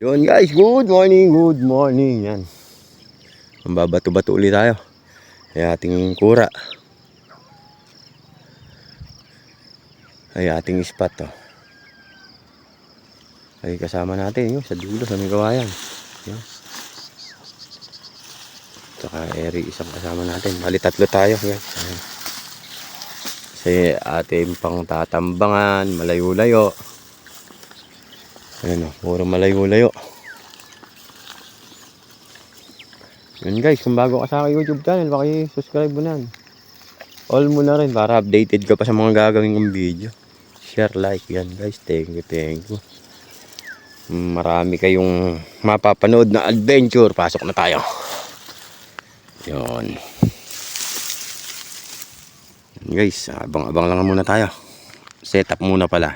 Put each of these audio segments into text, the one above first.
Yun guys, good morning, good morning. Yan. Ang babato-bato ulit tayo. Ay ating kura. Ay ating spot to. Ay kasama natin yun sa dulo sa may kawayan. Yan. Tsaka Eri isang kasama natin. Bali tatlo tayo guys. Kasi ating pang tatambangan, malayo-layo. Ayan o, puro malayo-layo. Yun guys, kung bago ka sa aking YouTube channel, paki-subscribe mo na. All mo na rin para updated ka pa sa mga gagawin kong video. Share, like, yan guys. Thank you, thank you. Marami kayong mapapanood na adventure. Pasok na tayo. Yun. Yan, guys, abang-abang lang muna tayo. Setup muna pala.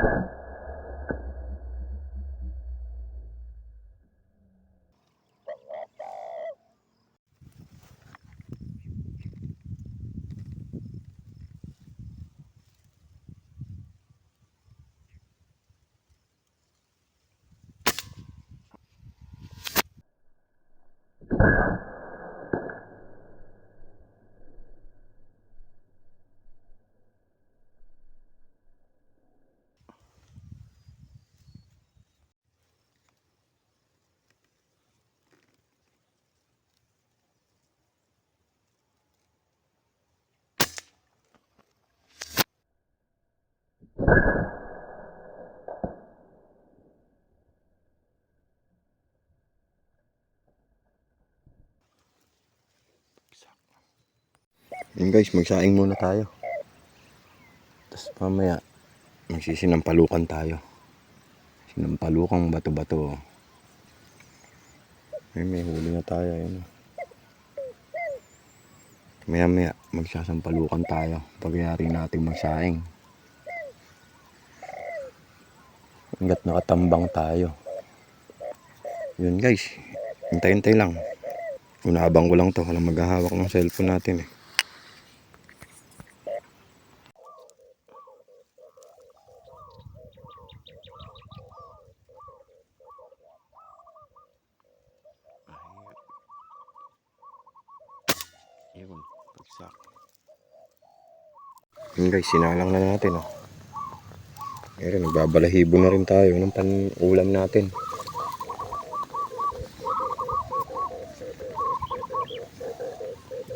Yan. Yun guys, magsaing muna tayo. Tapos mamaya, magsisinampalukan tayo. Sinampalukang bato-bato. Ay, may huli na tayo. Yun. Maya maya, magsasampalukan tayo. Pagyari natin magsaing. Hanggat nakatambang tayo. Yun guys, hintay-hintay lang. Unabang ko lang to, walang maghahawak ng cellphone natin eh. Yun guys, sinalang na natin oh. Pero nagbabalahibo na rin tayo ng pan-ulam natin.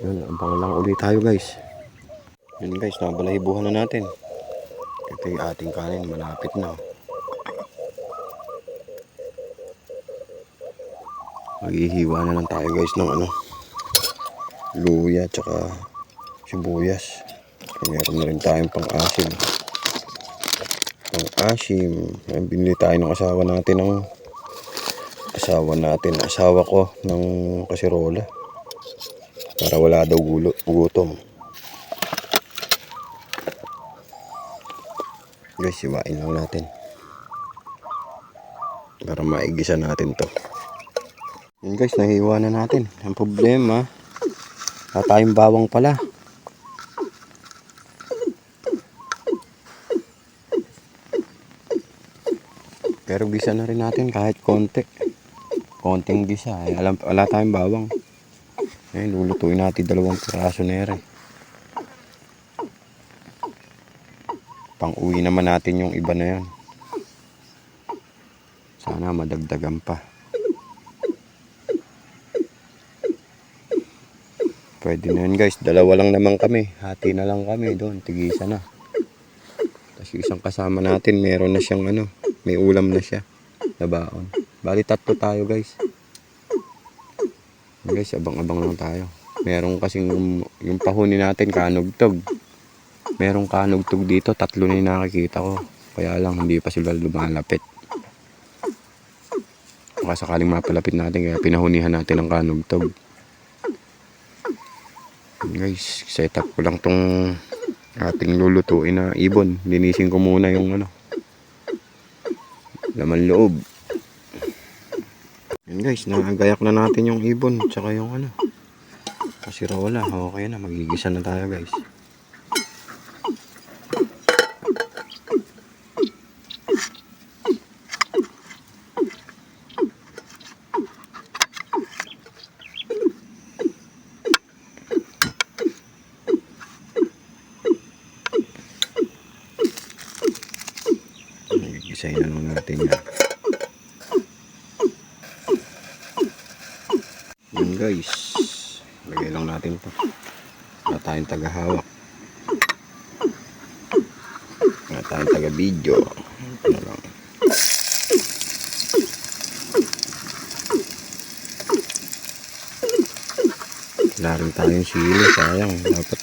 Yun, abang lang ulit tayo guys. Yun guys, nabalahibuhan na natin. Ito yung ating kanin, malapit na. Maghihiwa na lang tayo guys ng ano, luya tsaka sibuyas. Meron na rin tayong pang-asim. Pang-asim. Ayan, Binili tayo ng asawa natin ng asawa natin, asawa ko ng kasirola. Para wala daw gulo, gutom. Guys, iwain lang natin. Para maigisa natin to. Yun guys, nahiwa na natin. Ang problema, wala tayong bawang pala. Pero gisa na rin natin kahit konti. Konting gisa. Eh. Alam, wala tayong bawang. Eh, lulutuin natin dalawang piraso na yan. Pang uwi naman natin yung iba na yan. Sana madagdagan pa. Pwede na yun guys. Dalawa lang naman kami. Hati na lang kami doon. Tigisa na. Tapos isang kasama natin, meron na siyang ano. May ulam na siya. Nabaon. Bali tatlo tayo guys. Guys, abang-abang lang tayo. Meron kasing yung, yung pahuni natin, kanugtog. Merong kanugtog dito, tatlo na yung nakikita ko. Kaya lang, hindi pa sila lumalapit. Baka sakaling mapalapit natin, kaya pinahunihan natin ang kanugtog. Guys, set up ko lang tong ating lulutuin na ibon. Linisin ko muna yung ano. Laman loob. Yan guys, nagayak na natin yung ibon tsaka yung ano. Kasi wala, okay na, magigisa na tayo guys. Na lang natin yan. Yan guys. Lagay lang natin to. Wala tayong tagahawak. Wala tayong taga-video. Na lang. Wala rin tayong sili. Sayang. Dapat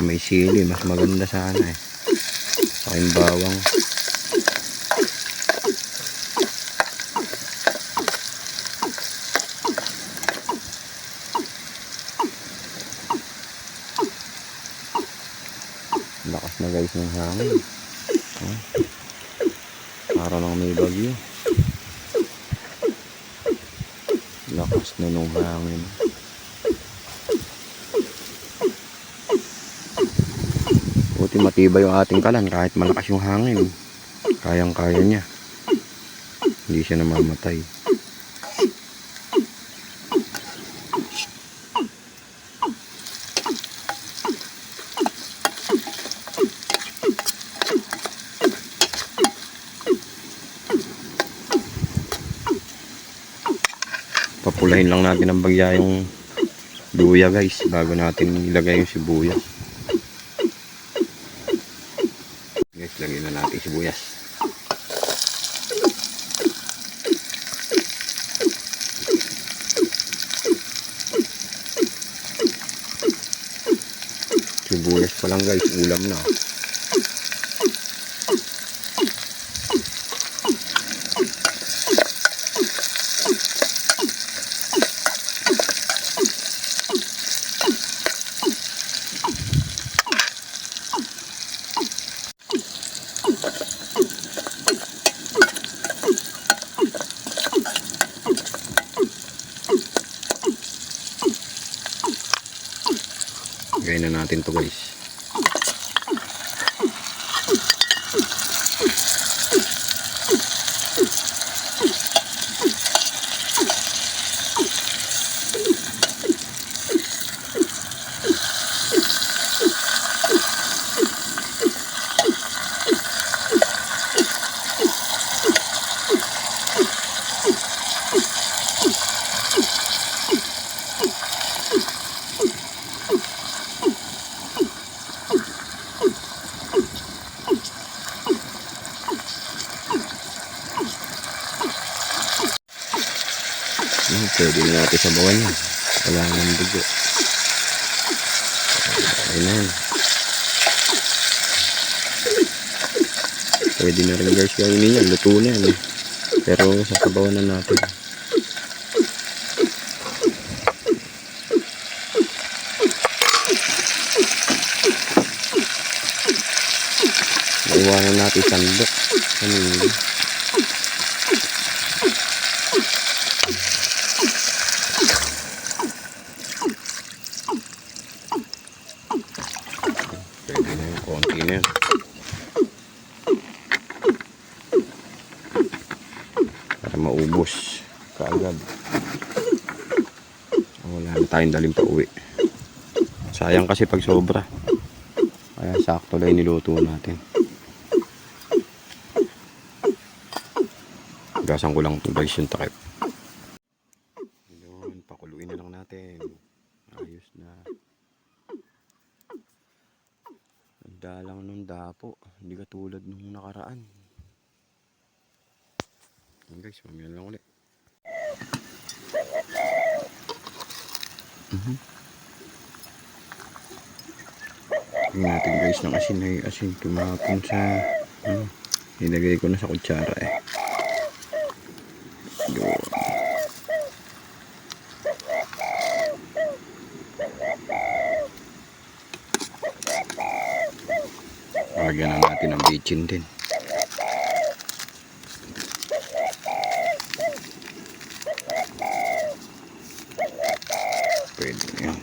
may sili. Mas maganda sana eh. Sa bawang. Lakas na guys ng hangin. Oh. Para lang may bagyo. Lakas na nung hangin. Buti matibay yung ating kalan kahit malakas yung hangin. Kayang kaya niya. Hindi siya namamatay. Papulahin lang natin ng bagya yung luya guys bago natin ilagay yung sibuyas. Guys, lagyan na natin sibuyas. Sibuyas pa lang guys, ulam na. Gawin na natin to guys. Hmm, pwede na natin sa bawan yan. Wala nang dugo. Ayun na yan. Pwede na rin guys gawin niya. Luto na yan. Pero sasabawan na natin. Naiwanan natin sandok. Ano yun? kaagad. Wala na tayong dalim pa uwi. Sayang kasi pag sobra. Kaya sakto lang niluto natin. Gasan ko lang itong guys yung takip. Yun, pakuluin na lang natin. Ayos na. Ganda lang nung dapo. Hindi katulad nung nakaraan. Yun guys, mamaya lang ulit. Mhm. Tingnan natin guys ng asin ay asin tumapon sa ano, nilagay ko na sa kutsara eh. Yun. Lagyan na natin ng bitchin din. Pwede na yan.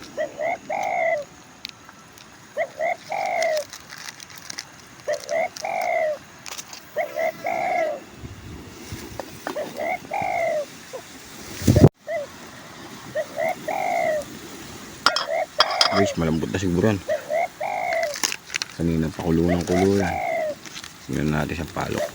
Guys, malambot na siguro yan. Kanina pa kulo ng kulo yan. Tingnan natin sa palok.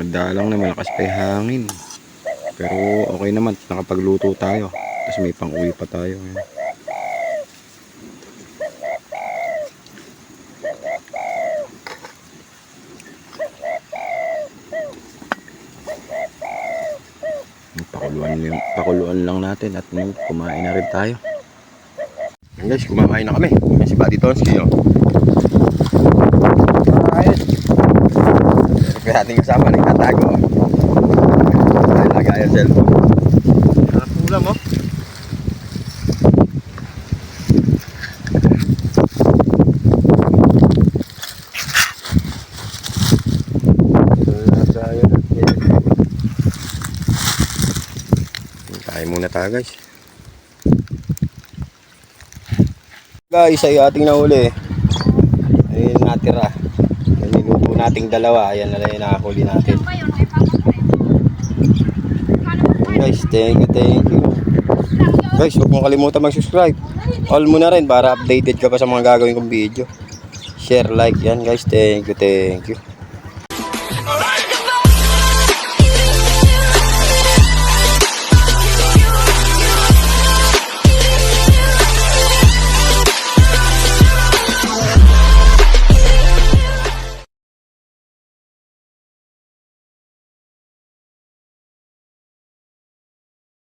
Madalang na malakas pa hangin. Pero okay naman, nakapagluto tayo. Tapos may pang-uwi pa tayo. Ayan. Pakuluan, lang, pakuluan lang natin at may kumain na rin tayo. Yan guys, kumakain na kami. Yan si Buddy Tonsky. Oh. Alright. Kaya ating kasama nagtatago. lagay ang cellphone. Muna tayo guys. Guys, ay ating nahuli. Ayun natira. Yung niluto nating dalawa. Ayan na lang yung nakahuli natin. Guys, thank you, thank you. Guys, huwag mong kalimutan mag-subscribe. All mo na rin para updated ka pa sa mga gagawin kong video. Share, like yan guys. Thank you, thank you.